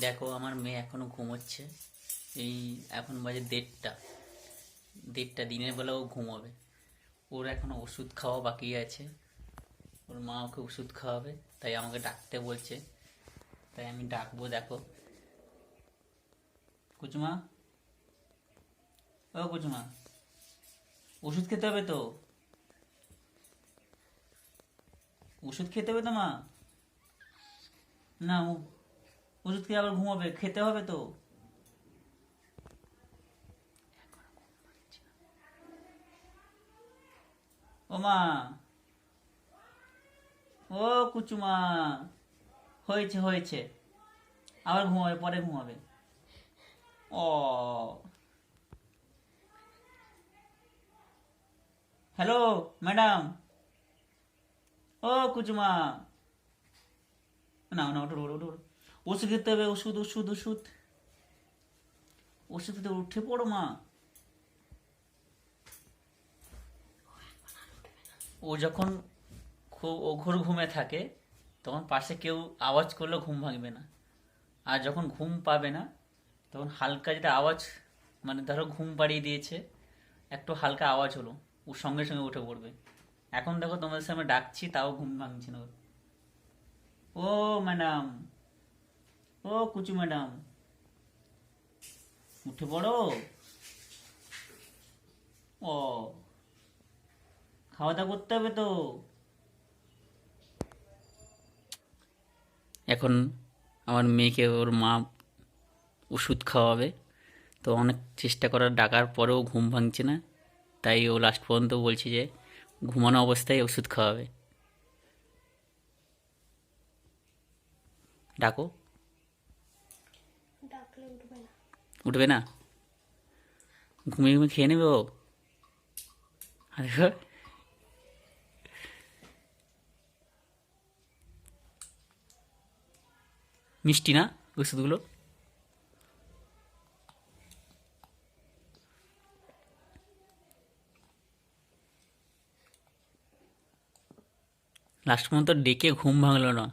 দেখো, আমার মেয়ে এখনও ঘুমোচ্ছে। এই এখন বাজে দেড়টা। দেড়টা, দিনের বেলাও ঘুমোবে। ওর এখনও ওষুধ খাওয়া বাকি আছে। ওর মা ওকে ওষুধ খাওয়াবে। তাই আমাকে ডাকতে বলছে। তাই আমি ডাকবো, দেখো। কুচমা? ও কুচমা, ওষুধ খেতে হবে তো? ওষুধ খেতে হবে তো মা? না, ও- ওষুধ খেয়ে আবার ঘুমাবে, খেতে হবে তো? ও মা। ও কুচুমা হয়েছে হয়েছে। আবার ঘুমাবে, পরে ঘুমাবে। ও। Hello, madam. ও কুচুমা না না ওটা ওটা ওটা ওষুধ খেতে হবে, ওষুধ ওষুধ ওষুধ। ওষুধ উঠে পড়ো মা। ও যখন খুব ওঘর ঘুমে থাকে, তখন পাশে কেউ আওয়াজ করলেও ঘুম ভাঙবে না। আর যখন ঘুম পাবে না, তখন হালকা যেটা আওয়াজ মানে ধরো ঘুম পাড়িয়ে দিয়েছে, একটু হালকা আওয়াজ হলো, ও সঙ্গে সঙ্গে উঠে পড়বে। এখন দেখো তোমাদের সামনে ডাকছি, তাও ঘুম ভাঙছে না। ও ম্যাডাম। ও কুচু ম্যাডাম। উঠে পড়ো ও খাওয়া দাওয়া করতে হবে তো। এখন আমার মেয়েকে ওর মা ওষুধ খাওয়াবে, তো অনেক চেষ্টা করার, ডাকার পরেও ঘুম ভাঙছে না। তাই ও লাস্ট পর্যন্ত বলছে যে ঘুমানো অবস্থায় ওষুধ খাওয়াবে। ডাকো। উঠবে না। ঘুমিয়ে ঘুমিয়ে খেয়ে নেবে ও? আর মিষ্টি না ওষুধগুলো? লাস্ট পর্যন্ত ডেকে ঘুম ভাঙলো না।